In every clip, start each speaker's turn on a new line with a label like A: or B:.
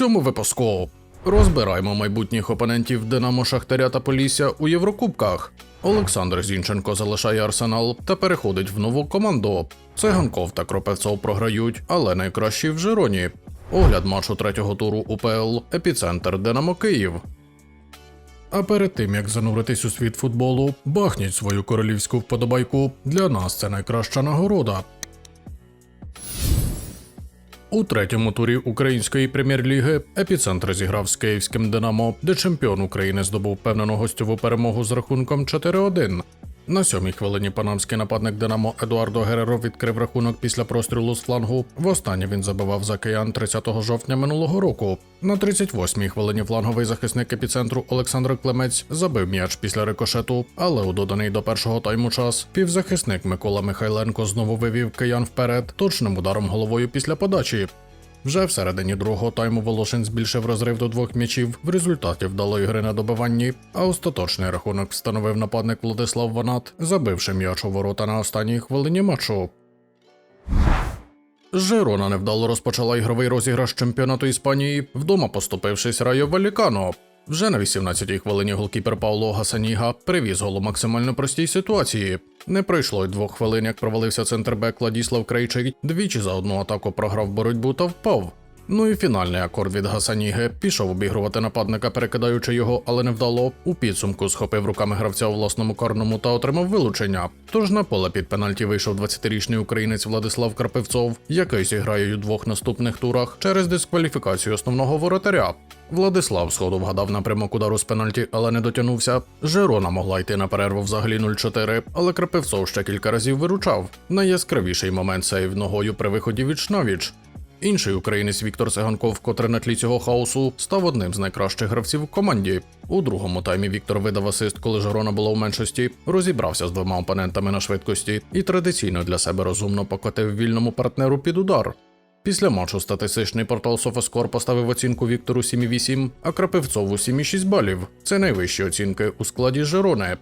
A: цьому випуску розбираємо майбутніх опонентів Динамо Шахтаря та Полісся у Єврокубках. Олександр Зінченко залишає арсенал та переходить в нову команду. Циганков та Кропевцов програють, але найкращі в Жироні. Огляд матчу третього туру УПЛ Епіцентр Динамо Київ. А перед тим як зануритись у світ футболу, бахніть свою королівську вподобайку. Для нас це найкраща нагорода. У третьому турі української прем'єр-ліги епіцентр зіграв з київським Динамо, де чемпіон України здобув певнену гостьову перемогу з рахунком 4-1. На сьомій хвилині панамський нападник Динамо Едуардо Гереро відкрив рахунок після прострілу з флангу. Востаннє він забивав за киян 30 жовтня минулого року. На 38-й хвилині фланговий захисник епіцентру Олександр Клемець забив м'яч після рикошету, але у доданий до першого тайму час півзахисник Микола Михайленко знову вивів киян вперед точним ударом головою після подачі. Вже всередині другого тайму Волошин збільшив розрив до двох м'ячів в результаті вдалої гри на добиванні, а остаточний рахунок встановив нападник Владислав Ванат, забивши м'яч у ворота на останній хвилині матчу. Жирона невдало розпочала ігровий розіграш чемпіонату Іспанії, вдома поступившись Райо Валікано. Вже на 18-й хвилині голкіпер Пауло Гасаніга привіз гол у максимально простій ситуації. Не пройшло й двох хвилин, як провалився центрбек Владіслав Крейчий, двічі за одну атаку програв боротьбу та впав. Ну і фінальний акорд від Гасаніги пішов обігрувати нападника, перекидаючи його, але невдало. У підсумку схопив руками гравця у власному карному та отримав вилучення. Тож на поле під пенальті вийшов 20-річний українець Владислав Карпевцов, який зіграє у двох наступних турах через дискваліфікацію основного воротаря. Владислав сходу вгадав напрямок удару з пенальті, але не дотягнувся. Жирона могла йти на перерву взагалі 0-4, але Крапивцов ще кілька разів виручав. Найяскравіший момент сейв ногою при виході від Шнавіч. Інший українець Віктор Циганков, котрий на тлі цього хаосу, став одним з найкращих гравців в команді. У другому таймі Віктор видав асист, коли Жорона була у меншості, розібрався з двома опонентами на швидкості і традиційно для себе розумно покотив вільному партнеру під удар. Після матчу статистичний портал SofaScore поставив оцінку Віктору 7,8, а Крапивцову 7,6 балів. Це найвищі оцінки у складі Жирони.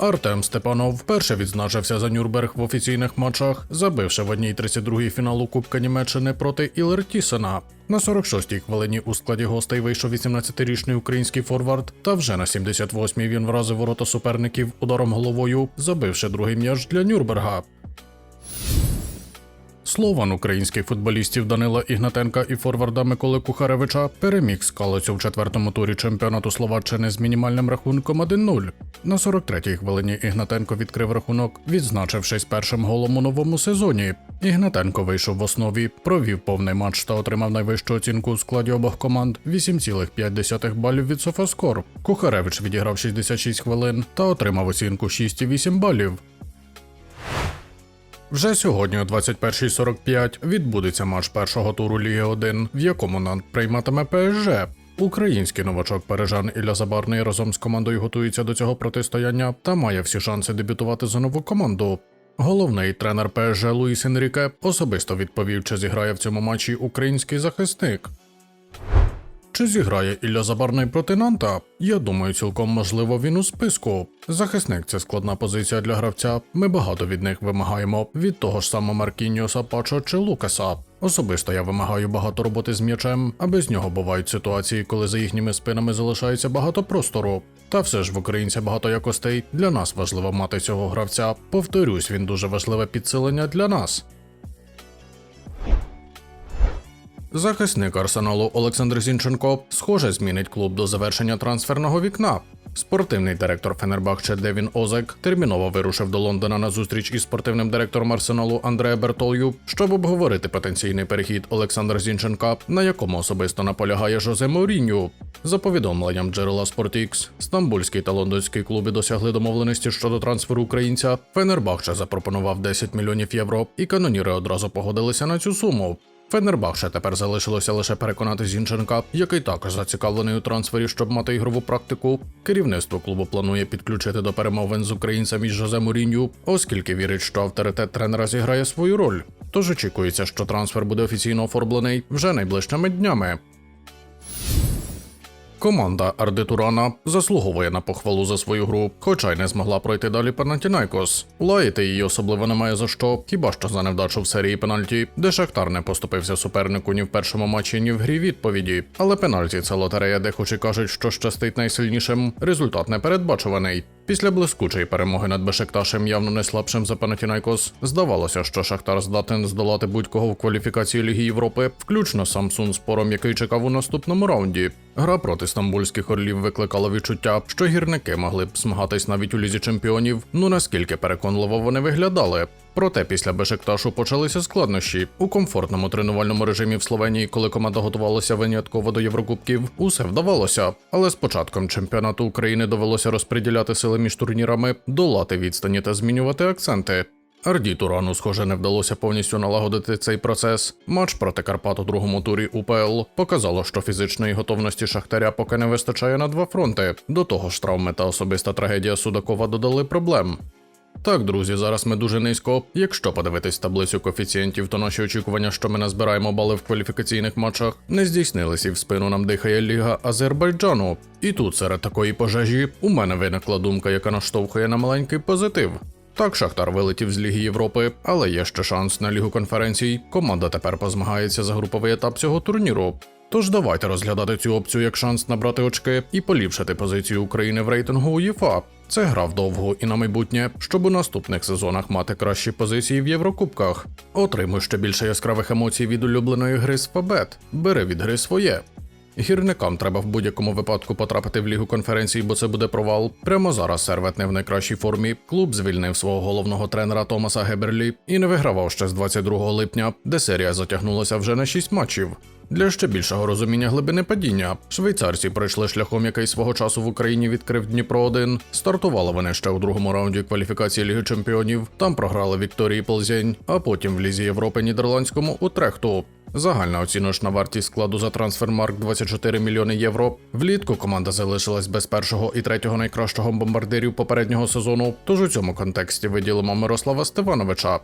A: Артем Степанов вперше відзначився за Нюрберг в офіційних матчах, забивши в одній 32-й фіналу Кубка Німеччини проти Ілер Тісена. На 46-й хвилині у складі гостей вийшов 18-річний український форвард, та вже на 78-й він вразив ворота суперників ударом головою, забивши другий м'яч для Нюрнберга. Слован українських футболістів Данила Ігнатенка і форварда Миколи Кухаревича переміг скалицю в четвертому турі чемпіонату Словаччини з мінімальним рахунком 1-0. На 43-й хвилині Ігнатенко відкрив рахунок, відзначившись першим голом у новому сезоні. Ігнатенко вийшов в основі, провів повний матч та отримав найвищу оцінку у складі обох команд 8,5 балів від Софаскор. Кухаревич відіграв 66 хвилин та отримав оцінку 6,8 балів. Вже сьогодні о 21.45 відбудеться матч першого туру Ліги 1, в якому Нант прийматиме ПСЖ. Український новачок Пережан Ілля Забарний разом з командою готується до цього протистояння та має всі шанси дебютувати за нову команду. Головний тренер ПСЖ Луїс Енріке особисто відповів, чи зіграє в цьому матчі український захисник. Чи зіграє Ілля Забарний проти Нанта? Я думаю, цілком можливо він у списку. Захисник це складна позиція для гравця. Ми багато від них вимагаємо від того ж самого Маркіньоса, Пачо чи Лукаса. Особисто я вимагаю багато роботи з м'ячем, а без нього бувають ситуації, коли за їхніми спинами залишається багато простору. Та все ж в українця багато якостей. Для нас важливо мати цього гравця. Повторюсь, він дуже важливе підсилення для нас. Захисник арсеналу Олександр Зінченко схоже змінить клуб до завершення трансферного вікна. Спортивний директор Фенербахче Девін Озек терміново вирушив до Лондона на зустріч із спортивним директором арсеналу Андреа Бертолью, щоб обговорити потенційний перехід Олександра Зінченка, на якому особисто наполягає Жозе Моріню. За повідомленням джерела SportX, стамбульський та лондонський клуби досягли домовленості щодо трансферу українця. Фенербахче запропонував 10 мільйонів євро, і каноніри одразу погодилися на цю суму. Фенербахше тепер залишилося лише переконати Зінченка, який також зацікавлений у трансфері, щоб мати ігрову практику. Керівництво клубу планує підключити до перемовин з українцем із Жозе Мурінью, оскільки вірить, що авторитет тренера зіграє свою роль. Тож очікується, що трансфер буде офіційно оформлений вже найближчими днями. Команда Ардитурана заслуговує на похвалу за свою гру, хоча й не змогла пройти далі Панатінайкос. Лаяти її особливо немає за що, хіба що за невдачу в серії пенальті, де Шахтар не поступився супернику ні в першому матчі, ні в грі відповіді. Але пенальті це лотерея, де хоч і кажуть, що щастить найсильнішим. Результат не передбачуваний. Після блискучої перемоги над Бешекташем, явно не слабшим за Панатінайкос, здавалося, що Шахтар здатен здолати будь-кого в кваліфікації Ліги Європи, включно Самсун спором, який чекав у наступному раунді. Гра проти стамбульських орлів викликала відчуття, що гірники могли б змагатись навіть у лізі чемпіонів. Ну наскільки переконливо вони виглядали. Проте після Бешекташу почалися складнощі у комфортному тренувальному режимі в Словенії, коли команда готувалася винятково до Єврокубків. Усе вдавалося, але з початком чемпіонату України довелося розподіляти сили між турнірами, долати відстані та змінювати акценти. Арді Турану, схоже, не вдалося повністю налагодити цей процес. Матч проти Карпат у другому турі УПЛ показало, що фізичної готовності Шахтаря поки не вистачає на два фронти. До того ж, травми та особиста трагедія Судакова додали проблем. Так, друзі, зараз ми дуже низько. Якщо подивитись таблицю коефіцієнтів, то наші очікування, що ми назбираємо бали в кваліфікаційних матчах, не здійснились і в спину нам дихає Ліга Азербайджану. І тут серед такої пожежі у мене виникла думка, яка наштовхує на маленький позитив. Так, Шахтар вилетів з Ліги Європи, але є ще шанс на Лігу конференцій. Команда тепер позмагається за груповий етап цього турніру. Тож давайте розглядати цю опцію як шанс набрати очки і поліпшити позицію України в рейтингу УЄФА. Це гра вдовго і на майбутнє, щоб у наступних сезонах мати кращі позиції в Єврокубках. Отримуй ще більше яскравих емоцій від улюбленої гри з Фабет. Бери від гри своє. Гірникам треба в будь-якому випадку потрапити в лігу конференцій, бо це буде провал. Прямо зараз сервет не в найкращій формі. Клуб звільнив свого головного тренера Томаса Геберлі і не вигравав ще з 22 липня, де серія затягнулася вже на 6 матчів. Для ще більшого розуміння глибини падіння швейцарці пройшли шляхом, який свого часу в Україні відкрив Дніпро 1 Стартували вони ще у другому раунді кваліфікації Ліги Чемпіонів. Там програли Вікторії Ползень, а потім в Лізі Європи нідерландському Утрехту. Загальна оціночна вартість складу за трансфермарк 24 мільйони євро. Влітку команда залишилась без першого і третього найкращого бомбардирів попереднього сезону. Тож у цьому контексті виділимо Мирослава Степановича.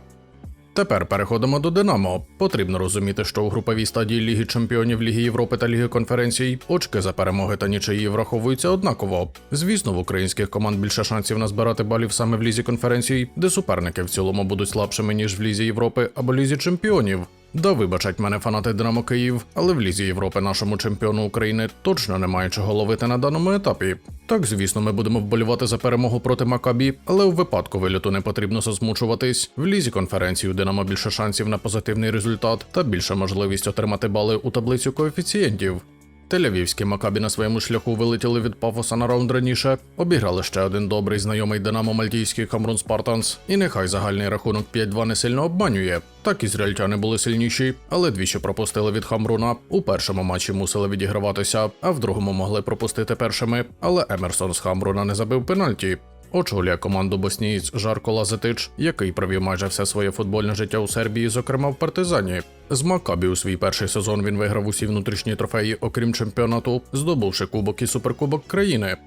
A: Тепер переходимо до Динамо. Потрібно розуміти, що у груповій стадії Ліги Чемпіонів Ліги Європи та Ліги конференцій очки за перемоги та нічиї враховуються однаково. Звісно, в українських команд більше шансів назбирати балів саме в лізі конференцій, де суперники в цілому будуть слабшими ніж в лізі Європи або лізі чемпіонів. Да вибачать мене фанати Динамо Київ, але в лізі Європи нашому чемпіону України точно немає чого ловити на даному етапі. Так, звісно, ми будемо вболівати за перемогу проти Макабі, але у випадку виліту не потрібно засмучуватись. В лізі конференції у Динамо більше шансів на позитивний результат та більша можливість отримати бали у таблицю коефіцієнтів. Тель-Авівські Макабі на своєму шляху вилетіли від пафоса на раунд раніше, обіграли ще один добрий знайомий Динамо Мальтійський Камрун Спартанс, і нехай загальний рахунок 5-2 не сильно обманює. Так ізраїльтяни були сильніші, але двічі пропустили від Хамруна. У першому матчі мусили відіграватися, а в другому могли пропустити першими. Але Емерсон з Хамруна не забив пенальті. Очолює команду боснієць Жарко Лазетич, який провів майже все своє футбольне життя у Сербії, зокрема в партизані. З Макабі у свій перший сезон він виграв усі внутрішні трофеї, окрім чемпіонату, здобувши кубок і суперкубок країни.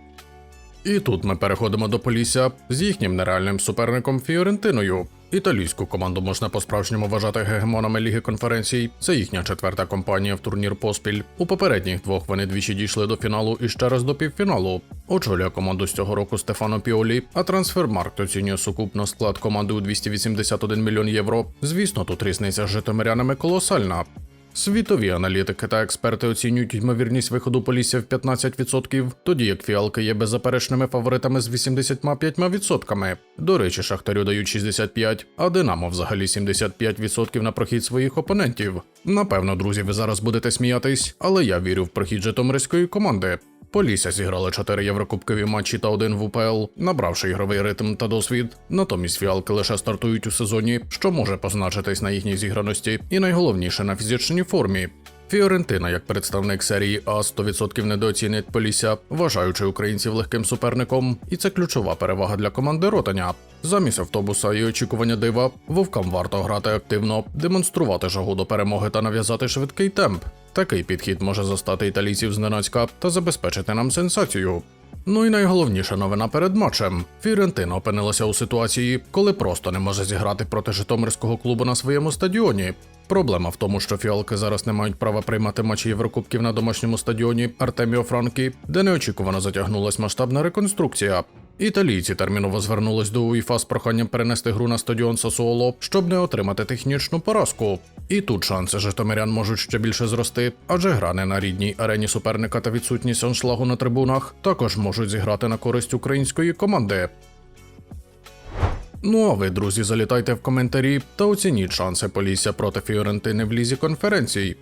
A: І тут ми переходимо до Полісся з їхнім нереальним суперником Фіорентиною. Італійську команду можна по-справжньому вважати гегемонами Ліги конференцій. Це їхня четверта компанія в турнір поспіль. У попередніх двох вони двічі дійшли до фіналу і ще раз до півфіналу. Очолює команду з цього року Стефано Піолі, а трансфермаркт оцінює сукупно склад команди у 281 мільйон євро. Звісно, тут різниця з житомирянами колосальна. Світові аналітики та експерти оцінюють ймовірність виходу Полісся в 15%, тоді як фіалки є беззаперечними фаворитами з 85%. До речі, Шахтарю дають 65%, а Динамо взагалі 75% на прохід своїх опонентів. Напевно, друзі, ви зараз будете сміятись, але я вірю в прохід житомирської команди. Полісся зіграли 4 єврокубкові матчі та один в УПЛ, набравши ігровий ритм та досвід. Натомість фіалки лише стартують у сезоні, що може позначитись на їхній зіграності, і найголовніше на фізичній формі. Фіорентина, як представник серії А 100% недооцінить Полісся, вважаючи українців легким суперником, і це ключова перевага для команди Ротаня. Замість автобуса і очікування дива, вовкам варто грати активно, демонструвати жагу до перемоги та нав'язати швидкий темп. Такий підхід може застати італійців зненацька та забезпечити нам сенсацію. Ну і найголовніша новина перед матчем. Фірентина опинилася у ситуації, коли просто не може зіграти проти Житомирського клубу на своєму стадіоні. Проблема в тому, що фіалки зараз не мають права приймати матчі Єврокубків на домашньому стадіоні Артеміо Франкі, де неочікувано затягнулася масштабна реконструкція. Італійці терміново звернулись до УЄФА з проханням перенести гру на стадіон Сасуоло, щоб не отримати технічну поразку. І тут шанси житомирян можуть ще більше зрости, адже гра не на рідній арені суперника та відсутність аншлагу на трибунах також можуть зіграти на користь української команди. Ну а ви, друзі, залітайте в коментарі та оцініть шанси Полісся проти Фіорентини в лізі конференцій.